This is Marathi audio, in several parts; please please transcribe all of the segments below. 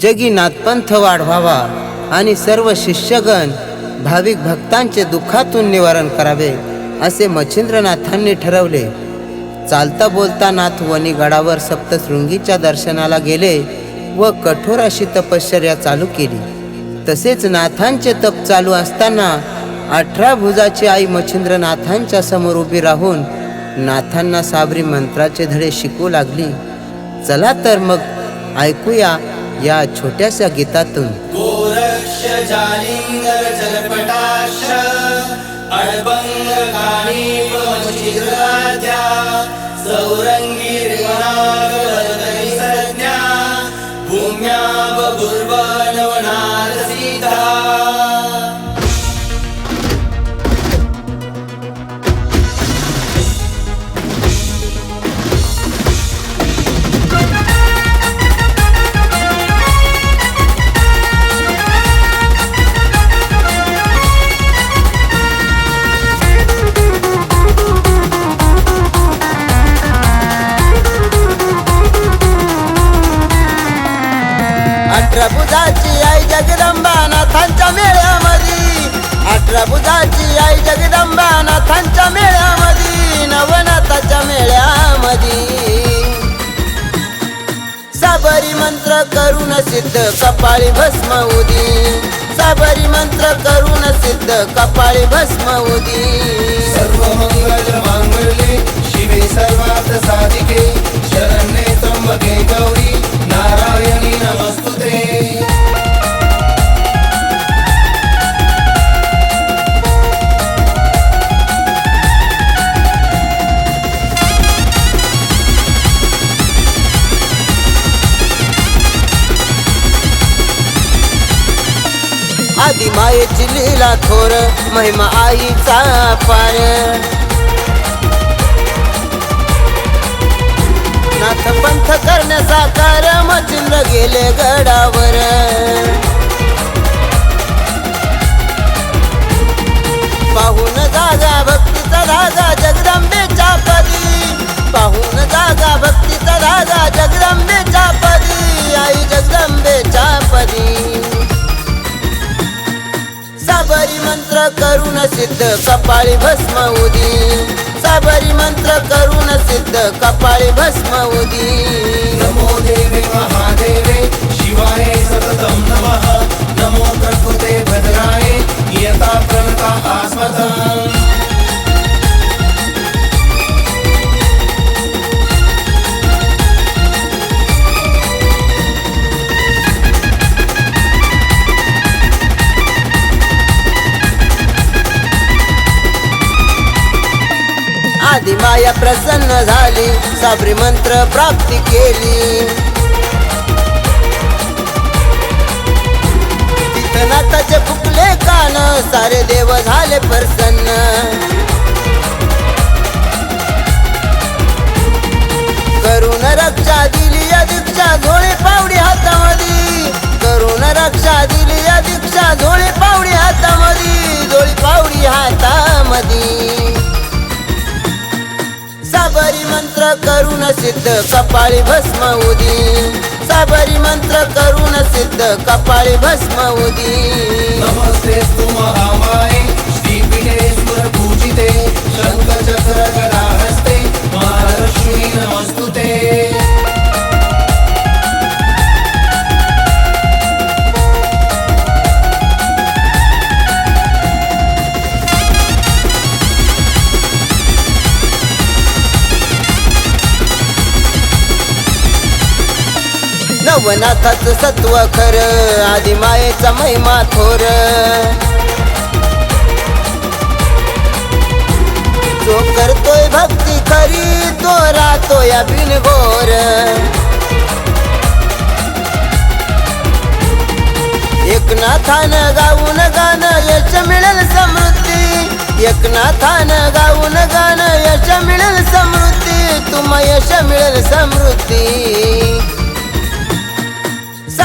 जगी नाथपंथ वाढवावा आणि सर्व शिष्यगण भाविक भक्तांचे दुःखातून निवारण करावे असे मच्छिंद्रनाथांनी ठरवले. चालता बोलता नाथ वणीगडावर सप्तशृंगीच्या दर्शनाला गेले व कठोर अशी तपश्चर्या चालू केली. तसेच नाथांचे तप चालू असताना अठरा भुजाची आई मच्छिंद्रनाथांच्या समोर उभी राहून नाथांना साबरी मंत्राचे धडे शिकू लागली. चला तर मग ऐकूया या छोट्याशा गीतातून. सौरंगी अठरा आई जगदंबा नाथांच्या मेळ्यामध्ये अठरा आई जगदंबा नाथांच्या मेळ्यामध्ये नवनाथाच्या मेळ्यामध्ये साबरी मंत्र करून सिद्ध कपाळी भस्म उदी. साबरी मंत्र करून सिद्ध कपाळी भस्म उदी. सर्व मंगल मांगल्ये शिवे सर्वात साधिके शरण्ये त्र्यंबके गौरी. आधी मायेची लीला थोर महिमा आईचा पार. नाथ पंथ करण्याचा कार मचिल गेले गडावर. करून सिद्ध कपाळी भस्म उदी. साबरी मंत्र करून सिद्ध कपाळी भस्म उदी. आधी माया प्रसन्न झाली साबरी मंत्र प्राप्ती केली. तिथं नाताचे फुकले कान सारे देव झाले प्रसन्न. करून सिद्ध कपाळी भस्म उदी. साबरी मंत्र करून सिद्ध कपाळी भस्म उदी. नमस्ते महामाये श्रीपीठेश्वर पूजिते शंकर चक्र नवनाथाचं सत्व खर आधी मायेचा महिमा थोर. जो करतोय भक्ती खरी तो राहतोय बिनघोर एकनाथानं गाऊन गाणं यश मिळेल समृद्धी. एकनाथानं गाऊन गाणं यश मिळेल समृद्धी. तुम यश मिळेल समृद्धी.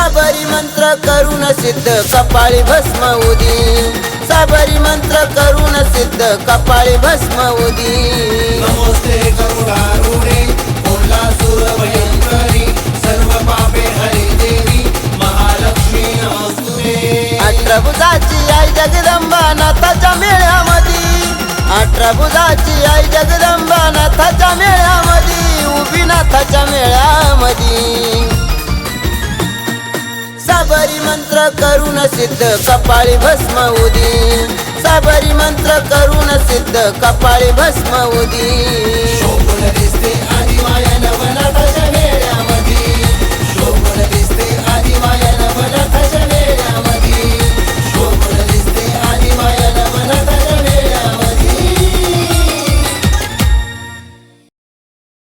साबरी मंत्र करून सिद्ध कपाळी भस्म उदी. साबरी मंत्र करून सिद्ध कपाळी भस्म उदी. नमस्ते करुणारूढे कोल्हासूर भयंकरी सर्व पापे हरी देवी महा अठरा बुधाची आई जगदंबा नाथाच्या मेळ्यामध्ये अठरा बुधाची आई जगदंबा नाथाच्या मेळ्यामध्ये उभी नाथाच्या मेळ्यामध्ये साबरी मंत्र करून सिद्ध कपाळी भस्म उदी साबरी मंत्र करून सिद्ध कपाळी भस्म उदी शोभून दिसते आदिमाया